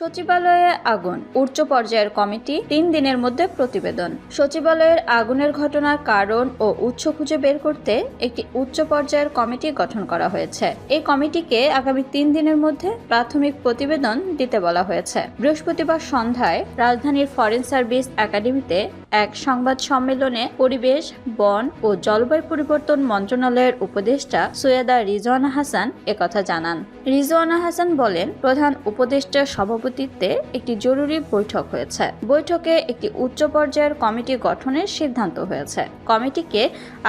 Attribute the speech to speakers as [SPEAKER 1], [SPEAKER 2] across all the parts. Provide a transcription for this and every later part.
[SPEAKER 1] সচিবালয়ে আগুন, উচ্চ পর্যায়ের কমিটি, তিন দিনের মধ্যে প্রতিবেদন। সচিবালয়ের আগুনের ঘটনার কারণ ও উৎস খুঁজে বের করতে একটি উচ্চ পর্যায়ের কমিটি গঠন করা হয়েছে। এই কমিটিকে আগামী তিন দিনের মধ্যে প্রাথমিক প্রতিবেদন দিতে বলা হয়েছে। বৃহস্পতিবার সন্ধ্যায় রাজধানীর ফরেন সার্ভিস একাডেমিতে এক সংবাদ সম্মেলনে পরিবেশ, বন ও জলবায়ু পরিবর্তন মন্ত্রণালয়ের উপদেষ্টা সৈয়দা রিজওয়ানা হাসান একথা জানান। রিজওয়ানা হাসান বলেন, প্রধান উপদেষ্টার সভাপতিত্বে একটি জরুরি বৈঠক হয়েছে। বৈঠকে একটি উচ্চ পর্যায়ের কমিটি গঠনের সিদ্ধান্ত হয়েছে। কমিটিকে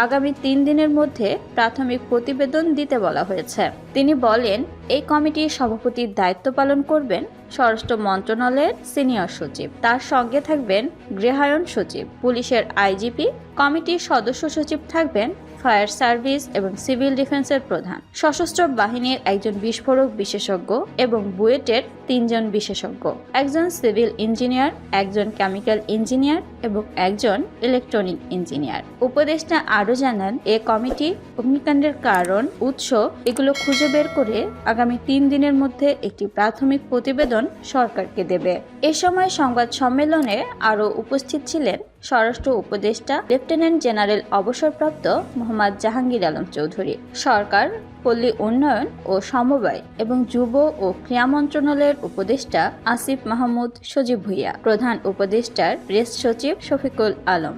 [SPEAKER 1] আগামী তিন দিনের মধ্যে প্রাথমিক প্রতিবেদন দিতে বলা হয়েছে। তিনি বলেন, এই কমিটির সভাপতির দায়িত্ব পালন করবেন স্বরাষ্ট্র মন্ত্রণালয়ের সিনিয়র সচিব। তার সঙ্গে থাকবেন গৃহায়ণ সচিব, পুলিশের আইজিপি, কমিটির সদস্য সচিব থাকবেন ফায়ার সার্ভিস এবং সিভিল ডিফেন্সের প্রধান। সশস্ত্র বাহিনীর একজন বিস্ফোরক বিশেষজ্ঞ এবং বুয়েটের তিনজন বিশেষজ্ঞ। একজন সিভিল ইঞ্জিনিয়ার, একজন কেমিক্যাল ইঞ্জিনিয়ার এবং একজন ইলেকট্রনিক ইঞ্জিনিয়ার। উপদেষ্টা আরও জানান, এ কমিটি অগ্নিকাণ্ডের কারণ, উৎস এগুলো খুঁজে বের করে আগামী তিন দিনের মধ্যে একটি প্রাথমিক প্রতিবেদন সরকারকে দেবে। এ সময় সংবাদ সম্মেলনে আরও উপস্থিত ছিলেন স্বরাষ্ট্র উপদেষ্টা, লেফটেন্যান্ট জেনারেল অবসরপ্রাপ্ত মোহাম্মদ জাহাঙ্গীর আলম চৌধুরী। সরকার পল্লী উন্নয়ন ও সমবায় এবং যুব ও ক্রীড়া মন্ত্রণালয়ের উপদেষ্টা আসিফ মাহমুদ সজীব ভুইয়া, প্রধান উপদেষ্টার প্রেস সচিব শফিকুল আলম।